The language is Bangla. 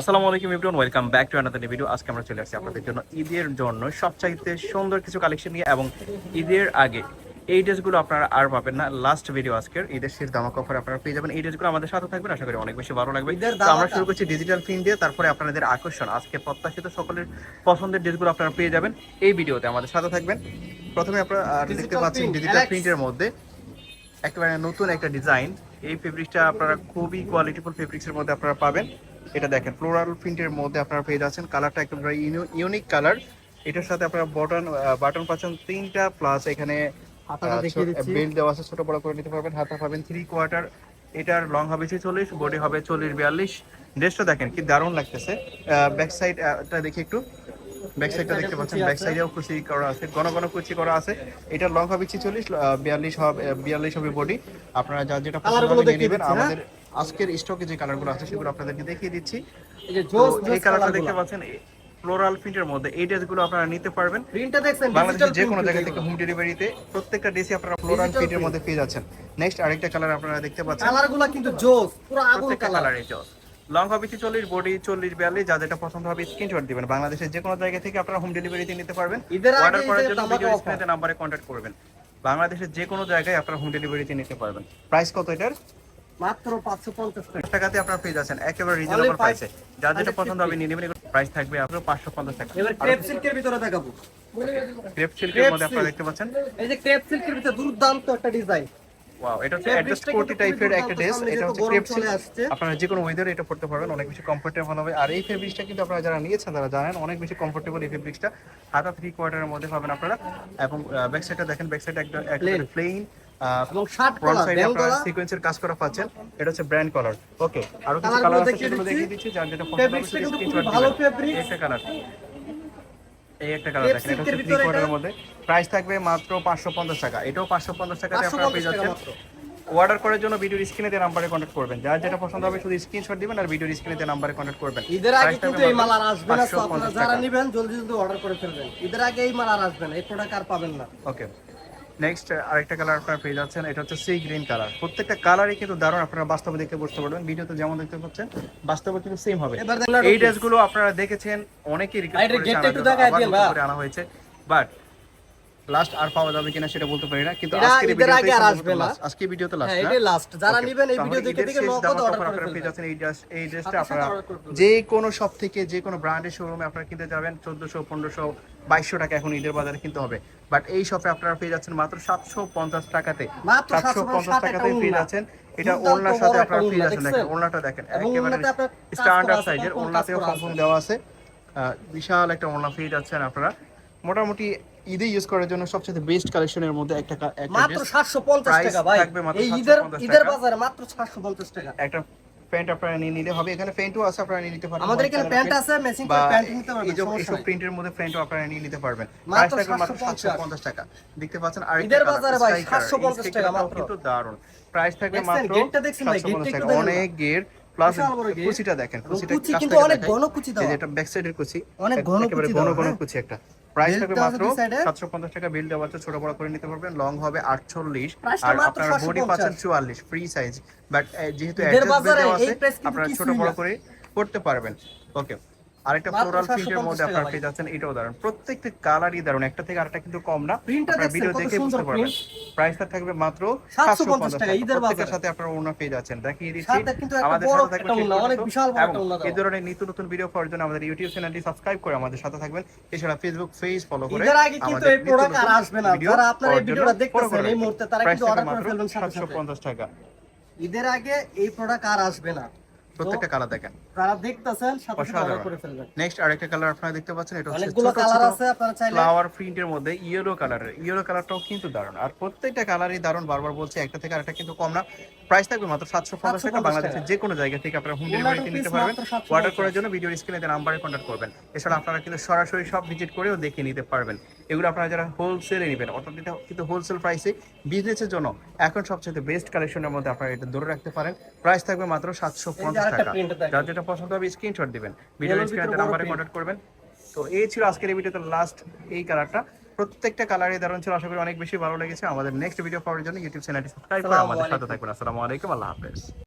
আসসালামু আলাইকুম everyone welcome back to another video আজকে আমরা চলে আসছি আপনাদের জন্য ঈদের জন্য সবচাইতে সুন্দর কিছু কালেকশন নিয়ে এবং ঈদের আগে এই ড্রেসগুলো আপনারা আর পাবেন না। লাস্ট ভিডিও আজকের ঈদের শেষ দামাক অফার আপনারা পেয়ে যাবেন। এই ড্রেসগুলো আমাদের সাথে থাকবেন আশা করি অনেক বেশি ভালো লাগবে। আমরা শুরু করছি ডিজিটাল দিয়ে তারপরে আপনাদের আকর্ষণ। আজকে প্রত্যাশিত সকলের পছন্দের ড্রেসগুলো আপনারা পেয়ে যাবেন। এই ভিডিওতে আমাদের সাথে থাকবেন। প্রথমে আপনারা দেখতে পাচ্ছেন ডিজিটাল। প্রিন্টের মধ্যে একেবারে নতুন একটা ডিজাইন এই ফেব্রিকটা আপনারা খুবই কোয়ালিটিফুল ফেব্রিক্সের মধ্যে আপনারা পাবেন। এটা দেখেন ফ্লোরাল প্রিন্টের মধ্যে আপনারা পেয়ে যাচ্ছেন। কালারটা একদম ইউনিক কালার এটার সাথে আপনারা বটন বাটন পাচ্ছেন তিনটা প্লাস এখানে বেল্ট দেওয়া আছে ছোট বড় করে নিতে পারবেন। হাতা পাবেন থ্রি কোয়ার্টার এটার লং হবে চল্লিশ বডি হবে চল্লিশ বিয়াল্লিশ। ড্রেসটা দেখেন কি দারুণ লাগতেছে। ব্যাক সাইডটা দেখি একটু। ব্যাক সাইডটা দেখতে পাচ্ছেন ব্যাক সাইডেও কুচি করা আছে ঘন ঘন কুচি করা আছে। এটা লং হবে ছিচল্লিশ বিয়াল্লিশ হবে বিয়াল্লিশ হবে বডি আপনারা যা যেটা নেবেন। হ্যাঁ? আমাদের আজকের স্টকে যে কালারগুলো আছে সেগুলো আপনাদেরকে দেখিয়ে দিচ্ছি। এই এই কালারটা দেখতে পাচ্ছেন ফ্লোরাল প্রিন্টের মধ্যে। এই ড্রেসগুলো আপনারা নিতে পারবেন। প্রিন্টটা দেখছেন বাংলাদেশের যে কোনো জায়গা। থেকে হোম ডেলিভারিতে প্রত্যেকটা ড্রেসই আপনারা ফ্লোরাল প্রিন্টের মধ্যে পেয়ে যাচ্ছেন। নেক্সট আরেকটা কালার আপনারা দেখতে পাচ্ছেন। কালারগুলো কিন্তু জোস পুরো আগুন কালার কালারে জস। লং হবে চল্লিশ বডি চল্লিশ বিয়াল্লিশ যা যেটা পছন্দ হবে স্ক্রিনশট দিবেন। বাংলাদেশের যে কোনো জায়গা থেকে আপনারা হোম ডেলিভারিতে নিতে পারবেন। অর্ডার করার জন্য ভিডিও স্ক্রিনে নাম্বারে কন্ট্যাক্ট করবেন। বাংলাদেশের যে কোনো জায়গায় আপনারা হোম ডেলিভারিতে নিতে পারবেন। প্রাইস কত এটার? মাত্র 550 টাকা। টাকাতে আপনারা পেয়ে যাচ্ছেন। একেবারে রিজনেবল প্রাইসে যার যেটা পছন্দ হবে নিয়ে নেবেন। প্রাইস থাকবে আপনার পাঁচশো পঞ্চাশ টাকা। এবার ক্রেপ সিল্কের ভিতরে দেখাবো। ক্রেপ সিল্কের মধ্যে আপনারা দেখতে পাচ্ছেন। এই যে ক্রেপ সিল্কের ভিতরে দুর্দান্ত একটা ডিজাইন ওয়াও এটা হচ্ছে অ্যাডজাস্ট কোটি টাইপের একটা ড্রেস এটা হচ্ছে ক্রেপ আপনারা যে কোনো ওয়েদারে এটা পড়তে পারবেন অনেক বেশি কমফোর্টেবল হবে আর এই ফেব্রিক্সটা কিন্তু আপনারা যারা নিয়েছেন তারা জানেন অনেক বেশি কমফোর্টেবল এই ফেব্রিক্সটা হাতা থ্রি কোয়ার্টারের মধ্যে পাবেন আপনারা এবং ব্যাক সাইডটা দেখেন ব্যাক সাইড একটা। প্লেন এবং শার্ট ফ্রন্ট সাইডে আপনারা সিকোয়েন্সের কাজ করা পাচ্ছেন এটা হচ্ছে ব্র্যান্ড কালার ওকে আরও কিছু কালার আছে সেগুলো। দেখিয়ে দিচ্ছি যার যেটা পছন্দ হবে Fabrics টা সেটা কিন্তু screenshot ভালো দিবেন। fabrics। কালার এই একটা কালার দেখেন এটা হচ্ছে থ্রি কোয়ার্টারের মধ্যে। প্রাইস থাকবে মাত্র পাঁচশো পঞ্চাশ টাকা। এটাও পাঁচশো পঞ্চাশ টাকাতে আপনারা পেয়ে 550 টাকা যাচ্ছেন। অর্ডার করার জন্য ভিডিওর স্ক্রিনে দেওয়া নাম্বারে কন্ট্যাক্ট করবেন। যার যেটা পছন্দ হবে শুধু স্ক্রিনশট দিবেন আর ভিডিওর স্ক্রিনে দেওয়া নাম্বারে কন্ট্যাক্ট করবেন। ঈদের আগে কিন্তু এই মাল আর আসবে না আপনারা যারা। নেবেন জলদি জলদি অর্ডার করে ফেলবেন। ঈদের আগে এই মাল আর আসবে না এই প্রোডাক্ট আর পাবেন না। ওকে নেক্সট আরেকটা কালার আপনারা পেয়ে যাচ্ছেন এটা হচ্ছে সি গ্রিন কালার প্রত্যেকটা কালারই কিন্তু দারুণ আপনারা বাস্তবে দেখতে বুঝতে পারবেন। ভিডিওতে যেমন দেখতে পাচ্ছেন বাস্তবে কিন্তু সেম হবে। এই ড্রেসগুলো আপনারা দেখেছেন অনেকেই রিকোয়েস্ট আরে, করেছে গেটটা আনার একটু জন্য, দেখায় আবার দিয়েন, নতুন বা। করে আনা হয়েছে। বাট লাস্ট আর পাওয়া যাবে কিনা সেটা বলতে পারি না কিন্তু আজকের আগে আর আসবে না। আজকে ভিডিওতে লাস্ট এটাই লাস্ট যারা নেবেন এই ভিডিও দেখে দেখে নগদ অর্ডার করে পেয়ে ফেলবেন যাচ্ছেন এই ড্রেস এই ড্রেসটা আপনারা। যে কোনো শপ থেকে যে কোনো ব্র্যান্ডের শোরুমে আপনারা কিনতে যাবেন চোদ্দশো পনেরোশো বাইশশো টাকা এখন ঈদের বাজারে কিনতে হবে বাট এই শপে আপনারা পেয়ে যাচ্ছেন মাত্র সাতশো পঞ্চাশ টাকাতে মাত্র সাতশো 750 পঞ্চাশ টাকাতে পেয়ে ওড়না। যাচ্ছেন এটা বড় সাথে আপনারা পেয়ে যাচ্ছেন দেখেন? ওড়নাটা দেখেন একেবারে স্ট্যান্ডার্ড সাইজের সম্পূর্ণ আছে। দেওয়া আছে বিশাল একটা ওড়না পেয়ে যাচ্ছেন আপনারা মোটামুটি ঈদে ইউজ করার জন্য সবচেয়ে বেস্ট কালেকশনের মধ্যে একটা একটা মাত্র dress। 750 টাকা ভাই। এই ঈদের ঈদের বাজারে মাত্র 750 টাকা। একটা প্যান্ট আপনারা নিয়ে নিলে হবে। এখানে প্যান্টও আছে আপনারা নিয়ে নিতে পারেন আমাদের এখানে প্যান্ট আছে ম্যাচিং করে প্যান্ট নিতে পারবেন এই যে এইসব প্রিন্টের মধ্যে প্যান্টও আপনারা নিয়ে নিতে পারবেন। মাত্র প্রাইস থাকবে মাত্র 750 750 টাকা। দেখতে পাচ্ছেন আর ঈদের বাজারে ভাই 750 টাকা মাত্র। কিন্তু দারুণ প্রাইস থাকবে মাত্র গেটটা দেখছেন ভাই, 750 গেটটা একটু দেখেন অনেক গের প্লাস গেট। কুচিটা দেখেন। কুচিটা কিন্তু অনেক ঘন কুচি। যে এটা ব্যাক সাইডের কুচি। অনেক ঘন কুচি ঘন ঘন হ্যাঁ। কুচি একটা। প্রাইস থাকবে মাত্র আছে দুই 750 টাকা বিল দেওয়া আছে ছোট বড় করে নিতে পারবেন লং হবে 48 আর আপনার বডি পাচ্ছেন 44 ফ্রি সাইজ বাট যেহেতু অ্যাডজাস্ট দেওয়া আছে আপনারা ছোট বড় করে করতে পারবেন। ওকে আরেকটা ফ্লোরাল 750 প্রিন্টের মধ্যে আপনারা পেয়ে যাচ্ছেন এটাও দারুণ প্রত্যেকটা কালারই দারুণ একটা থেকে আরেকটা কিন্তু কম না। আপনারা ভিডিও দেখে বুঝতে পারবেন। প্রাইসটা থাকবে মাত্র 750 750 টাকা, ঈদের বাজারে। সাথে আপনারা ওড়না পেয়ে যাচ্ছেন। দেখিয়ে দিচ্ছি। আমাদের সাথে থাকবেন অনেক বিশাল বড় একটা এই ধরনের নিত্য নতুন ভিডিও পাওয়ার জন্য আমাদের ইউটিউব চ্যানেলটি সাবস্ক্রাইব করে আমাদের সাথে থাকবেন। এছাড়া ফেসবুক পেজ ফলো করে ঈদের আগে কিন্তু এই প্রোডাক্ট আর আসবে না। যারা আপনারা এই ভিডিওটা দেখতেছেন এই মুহূর্তে তারা কিন্তু অর্ডার করে ফেলবেন সাথে সাথে 750 টাকা। ঈদের আগে এই প্রোডাক্ট আর আসবে না। প্রত্যেকটা কালার দেখেন। যারা দেখতেছেন সাথে অর্ডার করে ফেলবেন। নেক্সট আরেকটা কালার আপনারা দেখতে পাচ্ছেন এটা হচ্ছে ছোট কালার আছে আপনারা চাইলে ফ্লাওয়ার প্রিন্টের মধ্যে ইয়েলো কালারের ইয়েলো কালারটাও কিন্তু দারুণ। আর প্রত্যেকটা কালারই দারুণ বারবার বলছি একটা থেকে আরেকটা কিন্তু কম না। প্রাইস থাকবে মাত্র সাতশো পঞ্চাশ টাকা বাংলাদেশের যে কোনো জায়গা থেকে আপনারা হোম ডেলিভারিতে নিতে পারবেন। 750 অর্ডার করার জন্য ভিডিওর স্ক্রিনে যে নাম্বারে কন্ট্যাক্ট করবেন। এছাড়া আপনারা কিন্তু সরাসরি সব ভিজিট করেও দেখে নিতে পারবেন। এগুলো আপনারা যারা হোলসেলে নেবেন অর্থাৎ এটা কিন্তু হোলসেল প্রাইসে বিজনেসের জন্য এখন সবচেয়ে বেস্ট কালেকশনের মধ্যে আপনারা এটা ধরে রাখতে পারেন। প্রাইস থাকবে মাত্র সাতশো পঞ্চাশ টাকা। যার যেটা পছন্দ হবে স্ক্রিনশট দিবেন। ভিডিওর Yellow র স্ক্রিনে ভিতরে বড় নাম্বারে কন্ট্যাক্ট করবেন। তো এই ছিল আজকের এই ভিডিওতে লাস্ট এই কালারটা প্রত্যেকটা কালারই দারুণ ছিল আশা করি অনেক বেশি ভালো লেগেছে। আমাদের নেক্সট ভিডিও পাওয়ার জন্য ইউটিউব চ্যানেলটি সাবস্ক্রাইব করে আমাদের সাথে থাকবেন। আসসালামু আলাইকুম আল্লাহ হাফেজ।